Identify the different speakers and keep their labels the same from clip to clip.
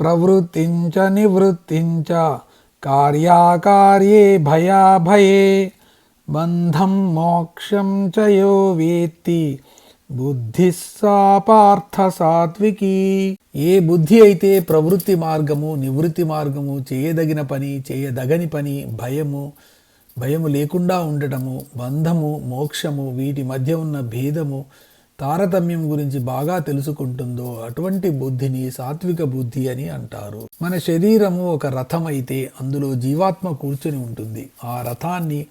Speaker 1: ప్రవృత్తించ నివృత్తించ కార్యాకార్యే భయాభయే. బంధం మోక్షం చ యో వేత్తి. బుద్ధి సా పార్థ సాత్వికి. ఏ బుద్ధి అయితే ప్రవృత్తి మార్గము నివృత్తి మార్గము చేయదగిన పని చేయదగని పని భయము భయము లేకుండా ఉండటము బంధము మోక్షము వీటి మధ్య ఉన్న భేదము తారతమ్యం గురించి బాగా తెలుసుకుంటుందో అటువంటి బుద్ధిని సాత్విక బుద్ధి అని అంటారు. మన శరీరము ఒక రథం అయితే అందులో జీవాత్మ కూర్చొని ఉంటుంది. ఆ రథాన్ని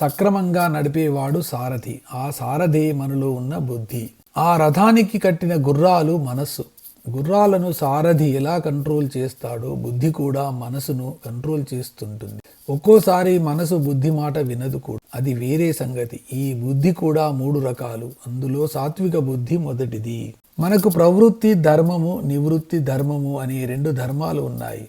Speaker 1: సక్రమంగా నడిపేవాడు సారథి. ఆ సారథే మనలో ఉన్న బుద్ధి. ఆ రథానికి కట్టిన గుర్రాలు మనస్సు. గుర్రాలను సారథి ఎలా కంట్రోల్ చేస్తాడో బుద్ధి కూడా మనసును కంట్రోల్ చేస్తుంటుంది. ఒక్కోసారి మనసు బుద్ధి మాట వినదు కూడా. అది వేరే సంగతి. ఈ బుద్ధి కూడా మూడు రకాలు. అందులో సాత్విక బుద్ధి మొదటిది. మనకు ప్రవృత్తి ధర్మము నివృత్తి ధర్మము అనే రెండు ధర్మాలు ఉన్నాయి.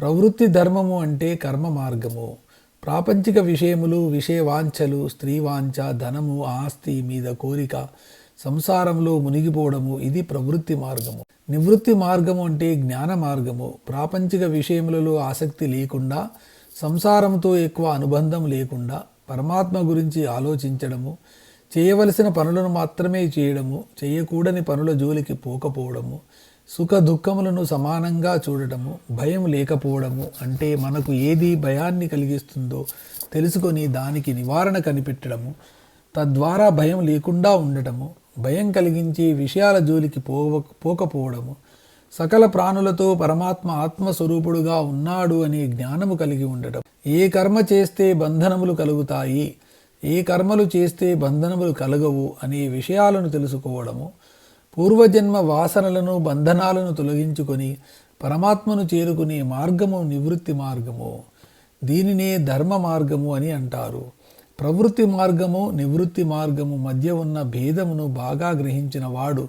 Speaker 1: ప్రవృత్తి ధర్మము అంటే కర్మ మార్గము. ప్రాపంచిక విషయములు విషయవాంఛలు స్త్రీవాంఛ ధనము ఆస్తి మీద కోరిక సంసారంలో మునిగిపోవడము ఇది ప్రవృత్తి మార్గము. నివృత్తి మార్గము అంటే జ్ఞాన మార్గము. ప్రాపంచిక విషయములలో ఆసక్తి లేకుండా సంసారంతో ఎక్కువ అనుబంధం లేకుండా పరమాత్మ గురించి ఆలోచించడము చేయవలసిన పనులను మాత్రమే చేయడము చేయకూడని పనుల జోలికి పోకపోవడము సుఖ దుఃఖములను సమానంగా చూడటము భయం లేకపోవడము అంటే మనకు ఏది భయాన్ని కలిగిస్తుందో తెలుసుకొని దానికి నివారణ కనిపెట్టడము తద్వారా భయం లేకుండా ఉండటము భయం కలిగించే విషయాల జోలికి పోవ పోకపోవడము సకల ప్రాణులతో పరమాత్మ ఆత్మస్వరూపుడుగా ఉన్నాడు అనే జ్ఞానము కలిగి ఉండటం. ఏ కర్మ చేస్తే బంధనములు కలుగుతాయి ఏ కర్మలు చేస్తే బంధనములు కలగవు అనే విషయాలను తెలుసుకోవడము పూర్వజన్మ వాసనలను బంధనాలను తొలగించుకొని పరమాత్మను చేరుకునే మార్గము నివృత్తి మార్గము. దీనినే ధర్మ మార్గము అని అంటారు. ప్రవృత్తి మార్గము నివృత్తి మార్గము మధ్య ఉన్న భేదమును బాగా గ్రహించిన వాడు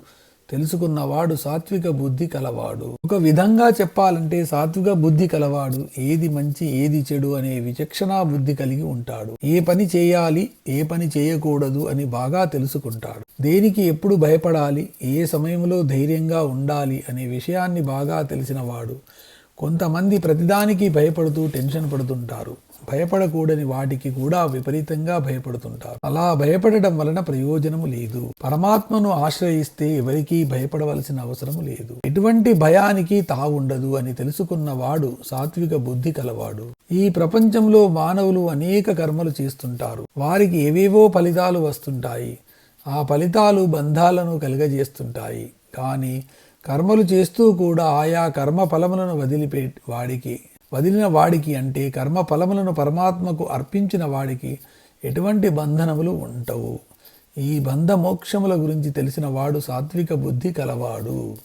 Speaker 1: తెలుసుకున్నవాడు సాత్విక బుద్ధి కలవాడు. ఒక విధంగా చెప్పాలంటే సాత్విక బుద్ధి కలవాడు ఏది మంచి ఏది చెడు అనే విచక్షణా బుద్ధి కలిగి ఉంటాడు. ఏ పని చేయాలి ఏ పని చేయకూడదు అని బాగా తెలుసుకుంటాడు. దేనికి ఎప్పుడు భయపడాలి ఏ సమయంలో ధైర్యంగా ఉండాలి అనే విషయాన్ని బాగా తెలిసినవాడు. కొంతమంది ప్రతిదానికి భయపడుతూ టెన్షన్ పడుతుంటారు. భయపడకూడని వాటికి కూడా విపరీతంగా భయపడుతుంటారు. అలా భయపడటం వలన ప్రయోజనము లేదు. పరమాత్మను ఆశ్రయిస్తే ఎవరికీ భయపడవలసిన అవసరము లేదు. ఎటువంటి భయానికి తావుండదు అని తెలుసుకున్న వాడు సాత్విక బుద్ధి కలవాడు. ఈ ప్రపంచంలో మానవులు అనేక కర్మలు చేస్తుంటారు. వారికి ఏవేవో ఫలితాలు వస్తుంటాయి. ఆ ఫలితాలు బంధాలను కలుగజేస్తుంటాయి. కానీ కర్మలు చేస్తూ కూడా ఆయా కర్మ ఫలములను వదిలిపే వాడికి వదిలిన వాడికి అంటే కర్మ ఫలములను పరమాత్మకు అర్పించిన వాడికి ఎటువంటి బంధనములు ఉండవు. ఈ బంధ మోక్షముల గురించి తెలిసిన వాడు సాత్విక బుద్ధి కలవాడు.